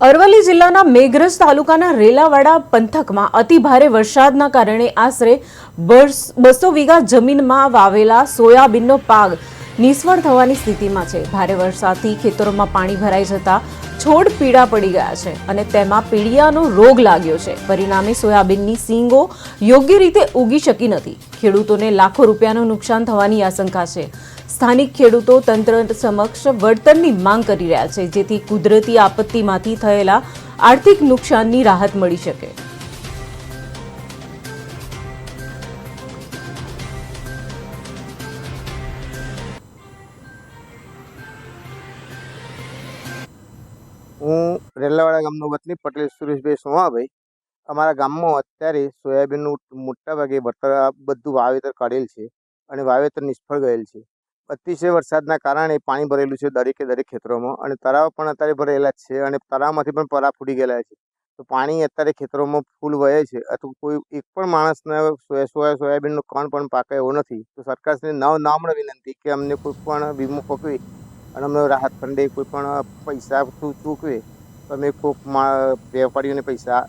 અરવલ્લી જિલ્લાના મેઘરજ તાલુકાના રેલાવાડા પંથકમાં અતિ ભારે વરસાદના કારણે આશરે બસો વીઘા જમીનમાં વાવેલા સોયાબીનનો પાક નિષ્ફળ થવાની સ્થિતિમાં છે. ભારે વરસાદથી ખેતરોમાં પાણી ભરાઈ જતા છોડ પીળા પડી ગયા છે અને તેમાં પીળિયાનો રોગ લાગ્યો છે. પરિણામે સોયાબીનની સીંગો યોગ્ય રીતે ઉગી શકી નથી. ખેડૂતોને લાખો રૂપિયાનું નુકસાન થવાની આશંકા છે. સ્થાનિક ખેડૂતો તંત્ર સમક્ષ વળતરની માંગ કરી રહ્યા છે, જેથી કુદરતી આપત્તિમાંથી થયેલા આર્થિક નુકસાનની રાહત મળી શકે. હું રેલાવાડા ગામનો વતની પટેલ સુરેશભાઈ સોમાભાઈ. અમારા ગામમાં અત્યારે સોયાબીનનું મોટાભાગે વળતર બધું વાવેતર કરેલ છે અને વાવેતર નિષ્ફળ ગયેલ છે. અતિશય વરસાદના કારણે પાણી ભરેલું છે દરેકે દરેક ખેતરોમાં અને તળાવ પણ અત્યારે ભરેલા જ છે અને તળાવમાંથી પણ પરા ફૂટી ગયેલા છે. તો પાણી અત્યારે ખેતરોમાં ફૂલ વહે છે અથવા કોઈ એક પણ માણસને સોયા સોયા સોયાબીનનો કણ પણ પાકે એવો નથી. તો સરકારશ્રીને નવ નામણ વિનંતી કે અમને કોઈ પણ વીમો પકવી અને અમને રાહત ફંડે કોઈ પણ પૈસા ચૂકવે તો અમે કોઈક વેપારીઓને પૈસા